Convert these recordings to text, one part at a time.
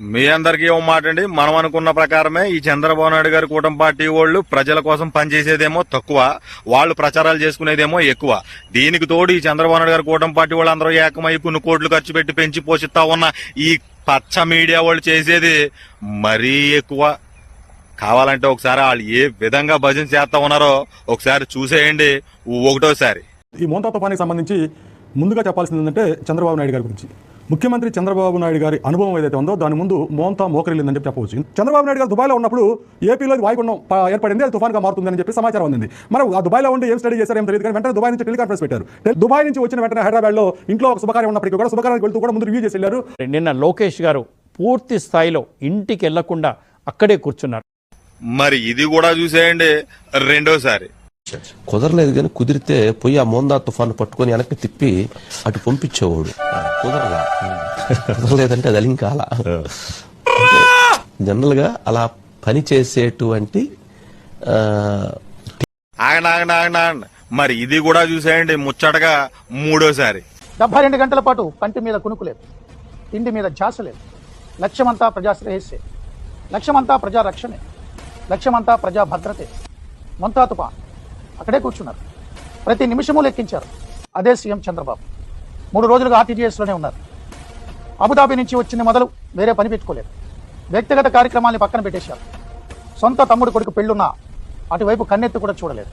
మీ అందరికీ ఓ మాట అండి. మనం అనుకున్న ప్రకారమే ఈ చంద్రబాబు నాయుడు గారి కూటమి పార్టీ వాళ్ళు ప్రజల కోసం పనిచేసేదేమో తక్కువ వాళ్ళు ప్రచారాలు చేసుకునేదేమో ఎక్కువ. దీనికి తోడు ఈ చంద్రబాబు నాయుడు గారి కూటమి పార్టీ వాళ్ళు అందరూ ఏకమై కొన్ని కోట్లు ఖర్చు పెట్టి పెంచి పోషిస్తా ఉన్న ఈ పచ్చ మీడియా వాళ్ళు చేసేది మరీ ఎక్కువ. కావాలంటే ఒకసారి వాళ్ళు ఏ విధంగా భజన చేస్తా ఉన్నారో ఒకసారి చూసేయండి. ఒకటోసారి. ఈ మోంతా తుఫానికి సంబంధించి ముందుగా చెప్పాల్సింది ఏంటంటే చంద్రబాబు నాయుడు గారి గురించి. ముఖ్యమంత్రి చంద్రబాబు నాయుడు గారి అనుభవం ఏదైతే ఉందో దాని ముందు మోంతా మోకరిల్లిందని చెప్పి చెప్పవచ్చు. చంద్రబాబు నాయుడు గారు దుబాయ్లో ఉన్నప్పుడు ఏపీలో వాయుగుండం ఏర్పడింది అది తుఫాన్గా మారుతుందని చెప్పి సమాచారం అందింది. మరి ఆ దుబాయ్లో ఉండి ఏం స్టడీ చేశారో ఏం తెలియదు కానీ వెంటనే దుబాయ్ నుంచి టెలికాన్ఫరెన్స్ పెట్టారు. దుబాయ్ నుంచి వచ్చిన వెంటనే హైదరాబాద్లో ఇంట్లో ఒక శుభకార్యం ఉన్నప్పటికీ కూడా శుభకార్యానికి వెళ్తూ కూడా ముందు రివ్యూ చేసి వెళ్ళారు. నిన్న లోకేష్ గారు పూర్తి స్థాయిలో ఇంటికి వెళ్ళకుండా అక్కడే కూర్చున్నారు. మరి ఇది కూడా చూసేయండి రెండోసారి. కుదరలేదు కానీ కుదిరితే పోయి ఆ మోందా తుఫాను పట్టుకొని వెనక్కి తిప్పి అటు పంపించేవాడు. కుదరలా. కుదరలేదంటే అది అలింకాల జనరల్గా అలా పని చేసేటువంటి మరి ఇది కూడా చూసేయండి ముచ్చటగా మూడోసారి. డెబ్బై రెండు గంటల పాటు కంటి మీద కునుకు లేదు. తిండి మీద ధ్యాస లేదు. లక్ష్యమంతా ప్రజా శ్రేయస్సే లక్ష్యమంతా ప్రజా రక్షణే. లక్ష్యమంతా ప్రజా భద్రతే. మొంతా తుపా అక్కడే కూర్చున్నారు. ప్రతి నిమిషము లెక్కించారు. అదే సీఎం చంద్రబాబు. మూడు రోజులుగా ఆర్టీజీఎస్లోనే ఉన్నారు. అబుదాబి నుంచి వచ్చింది మొదలు వేరే పని పెట్టుకోలేదు. వ్యక్తిగత కార్యక్రమాల్ని పక్కన పెట్టేశారు. సొంత తమ్ముడు కొడుకు పెళ్ళున్నా అటువైపు కన్నెత్తి కూడా చూడలేదు.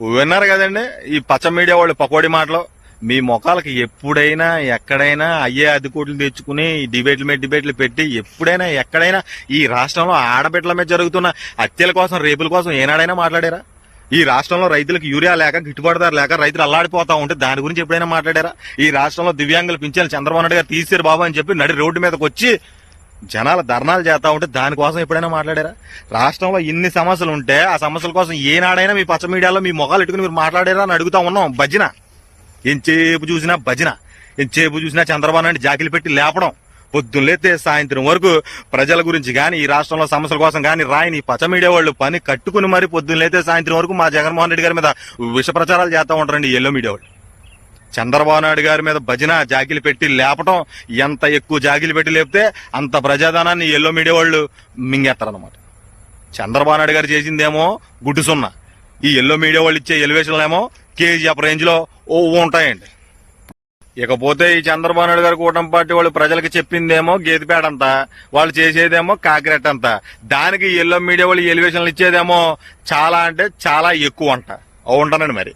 విన్నారు కదండి ఈ పచ్చ మీడియా వాళ్ళు పకోడి మాటలు. మీ మొఖాలకి ఎప్పుడైనా ఎక్కడైనా అయ్యే అధికోట్లు తెచ్చుకుని డిబేట్ల మీద డిబేట్లు పెట్టి ఎప్పుడైనా ఎక్కడైనా ఈ రాష్ట్రంలో ఆడబిడ్డల మీద జరుగుతున్న హత్యల కోసం రేపుల కోసం ఏనాడైనా మాట్లాడారా? ఈ రాష్ట్రంలో రైతులకు యూరియా లేక గిట్టుబాటు ధర లేక రైతులు అల్లాడిపోతా ఉంటే దాని గురించి ఎప్పుడైనా మాట్లాడారా? ఈ రాష్ట్రంలో దివ్యాంగులు పింఛన్లు చంద్రబాబు నాయుడు గారు తీసారు బాబు అని చెప్పి నడి రోడ్డు మీదకి వచ్చి జనాల ధర్నాలు చేస్తా ఉంటే దానికోసం ఎప్పుడైనా మాట్లాడారా? రాష్ట్రంలో ఇన్ని సమస్యలు ఉంటే ఆ సమస్యల కోసం ఏనాడైనా మీ పచ్చ మీడియాలో మీ మొగాలు ఎట్టుకుని మీరు మాట్లాడారా అని అడుగుతా ఉన్నాం. భజన. ఎంతసేపు చూసినా భజన. ఎంతసేపు చూసినా చంద్రబాబు నాయుడు జాకిలు పెట్టి లేపడం. పొద్దున్నలేతే సాయంత్రం వరకు ప్రజల గురించి కానీ ఈ రాష్ట్రంలో సమస్యల కోసం కానీ రాయని పచ్చ మీడియా వాళ్ళు పని కట్టుకుని మరి పొద్దున్నలేతే సాయంత్రం వరకు మా జగన్మోహన్ రెడ్డి గారి మీద విష ప్రచారాలు చేస్తూ ఉంటారండి ఎల్లో మీడియా వాళ్ళు. చంద్రబాబు నాయుడు గారి మీద భజన జాకిలు పెట్టి లేపటం ఎంత ఎక్కువ జాకిలు పెట్టి లేపితే అంత ప్రజాధనాన్ని ఎల్లో మీడియా వాళ్ళు మింగేస్తారనమాట చంద్రబాబు నాయుడు గారు చేసిందేమో గుడ్డు సున్నా. ఈ ఎల్లో మీడియా వాళ్ళు ఇచ్చే ఎలివేషన్లు ఏమో కేజీఎఫ్ రేంజ్లో ఓ ఉంటాయండి. ఇకపోతే ఈ చంద్రబాబు నాయుడు గారు కూటమి పార్టీ వాళ్ళు ప్రజలకు చెప్పిందేమో గేదిపేట అంత వాళ్ళు చేసేదేమో కాకిరెట్ అంత. దానికి ఎల్లో మీడియా వాళ్ళు ఎలివేషన్లు ఇచ్చేదేమో చాలా అంటే చాలా ఎక్కువ అంట. ఉంటానండి మరి.